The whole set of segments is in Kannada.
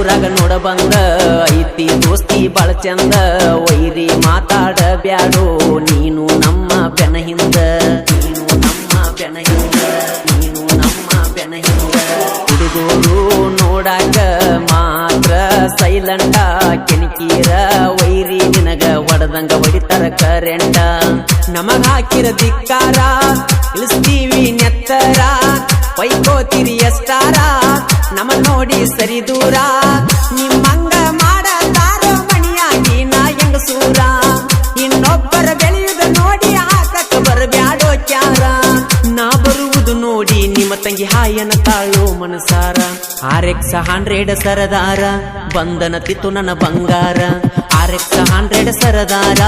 ಊರಾಗ ನೋಡ ಬಂದ, ಐತಿ ದೋಸ್ತಿ ಬಾಳ ಚಂದ, ವೈರಿ ಮಾತಾಡ ಬ್ಯಾಡೋ, ನೀನು ನಮ್ಮ ಬೆನ ಹಿಂದ ನೀನು ನಮ್ಮ ಬೆನ ಹಿಂದ ನೀನು ನಮ್ಮ ಬೆನ ಹಿಂದ ಹುಡುಗರು ನೋಡಾಕ ಮಾತ್ರ ಸೈಲೆಂಟ ಕೆಣಕೀರ ವೈರಿ ನಿನಗ ಒಡದಂಗ ಹೊಡಿತಾರ ಕರೆಂಟ ನಮಗ ಹಾಕಿರ ಧಿಕ್ಕಾರ, ಇಳಿಸ್ತೀವಿ ನೆತ್ತರ ವೈಕೋತಿರಿ ಎಷ್ಟಾರ ನಮ್ಮ ನೋಡಿ ಸರಿ ದೂರ. ನಿಮ್ಮಂಗ ಮಾಡತಾರೋ ಮಣಿಯಾಗಿ ನಾ ಹೆಂಗಸೂರ. ಇನ್ನೊಬ್ಬರ ಬೆಳೆಯುವುದು ನೋಡಿ ಹಾಕಕ್ಕ ಬರಬ್ಯಾಡೋ ಕ್ಯಾರ. ನಾ ಬರುವುದು ನೋಡಿ ನಿಮ್ಮ ತಂಗಿ ಹಾಯನ ತಾಳೋ ಮನಸಾರ. ಆರ್ ಎಕ್ಸ್ ಹಂಡ್ರೆಡ್ ಸರದಾರ, ಬಂಧನ ತಿತ್ತು ನನ್ನ ಬಂಗಾರ. ಆರ್ ಎಕ್ಸ್ ಹಂಡ್ರೆಡ್ ಸರದಾರ,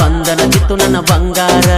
ಬಂಧನ ತಿತ್ತು ನನ್ನ ಬಂಗಾರ.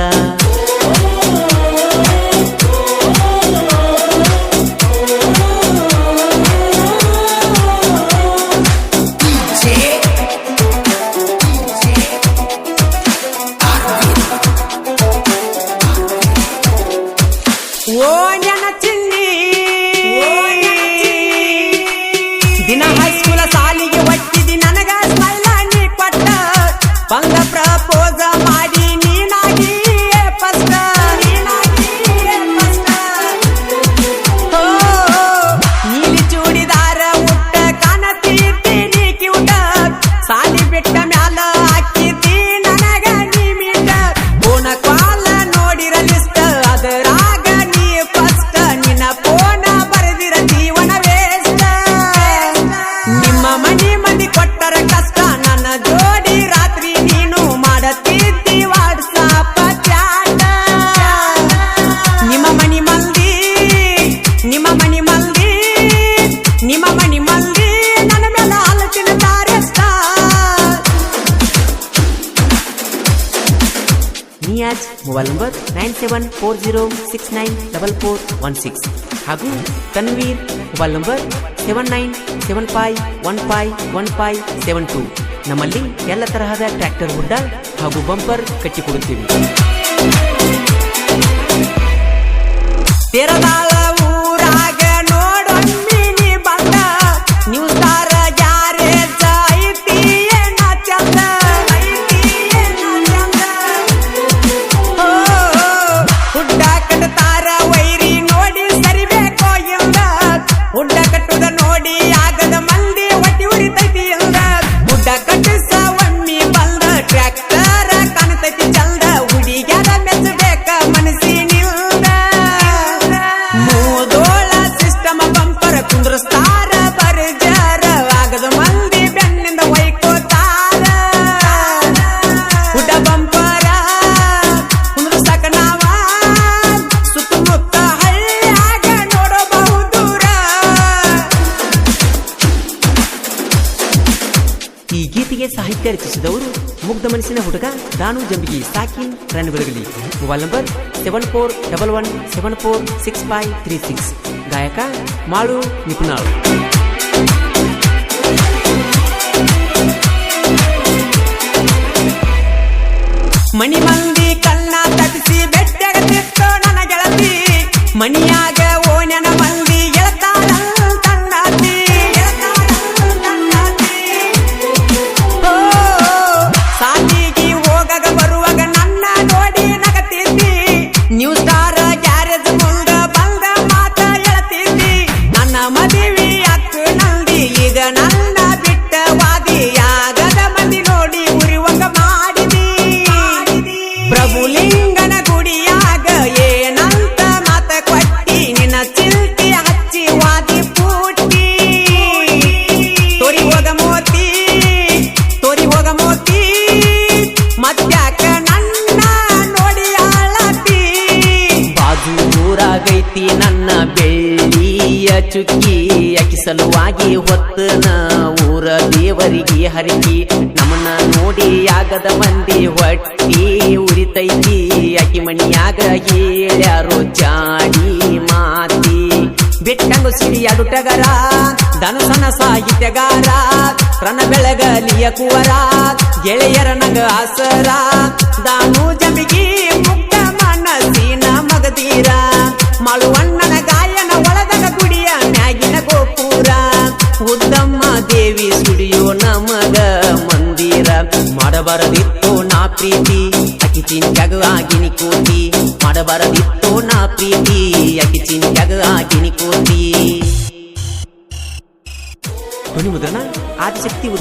Niyaz mobile number nine seven four zero six nine double four one six ಹಾಗೂ Tanveer mobile number seven nine seven five one five one five seven two ನಮ್ಮಲ್ಲಿ ಎಲ್ಲ ತರಹದ ಟ್ರ್ಯಾಕ್ಟರ್ ಹುಡ್ಡ ಹಾಗೂ ಬಂಪರ್ ಕಟ್ಟಿಕೊಡುತ್ತೀವಿ. ನೋಡಿ ಈ ಗೀತೆಗೆ ಸಾಹಿತ್ಯ ರಚಿಸಿದವರು ಮುಗ್ಧ ಮನಸ್ಸಿನ ಹುಡುಗ ದಾನು ಜಂಬಿಗಿ ಸಾಕಿನ್ run Belagali mobile number seven four double one seven four six five three six. ಗಾಯಕ ಮಾಳು ನಿಪುಣಾಳು. ಮಣಿ ಮಂದಿ ಕಲ್ಲ ತಪ್ಪಿಸಿ ತಿಕ್ಕೋ ನನ್ನ ಗೆಳತಿ. ಮಣಿಯಾಗ ಬೆಳ್ಳಿಯ ಚುಕ್ಕಿ ಅಕ್ಕಿ ಸಲುವಾಗಿ ಹೊತ್ತನ ಊರ ದೇವರಿಗೆ ಹರಿಕಿ. ನಮ್ಮನ್ನ ನೋಡಿ ಆಗದ ಮಂದಿ ಹೊಟ್ಟಿ ಉರಿತೈತಿ. ಅಕ್ಕಿ ಮಣಿಯಾಗ ಹೇಳ್ಯಾರು ಚಾಡಿ ಮಾತಿ. ಬೆಟ್ಟಂಗು ಸಿರಿಯ ಟಗರ ಧನುಸನ ಸಾಹಿತ್ಯಗಾರ ರಣ ಬೆಳಗಲಿಯ ಕುವರ, ಗೆಳೆಯರ ನಂಗ ಆಸರ. ದಾನು ಜಮಿಗಿ ಮುಕ್ತ ಮನಸ್ಸಿನ ಮಗದೀರ ಮಾಳುವಣ್ಣನ ಮಾಡಬಾರದಿತ್ತು ನಾ ಪ್ರೀತಿ ಅಕ್ಕಿ ಜಗ ಆಗಿನಿ ಕೂತಿ. ಮಾಡಬಾರದಿತ್ತು ನಾ ಪ್ರೀತಿ ಅಕ್ಕಿ ಜಗ ಆಗಿನಿ ಕೂತಿ. ಧ್ವನಿ ಮುದ್ರಣ ಆದಿಶಕ್ತಿ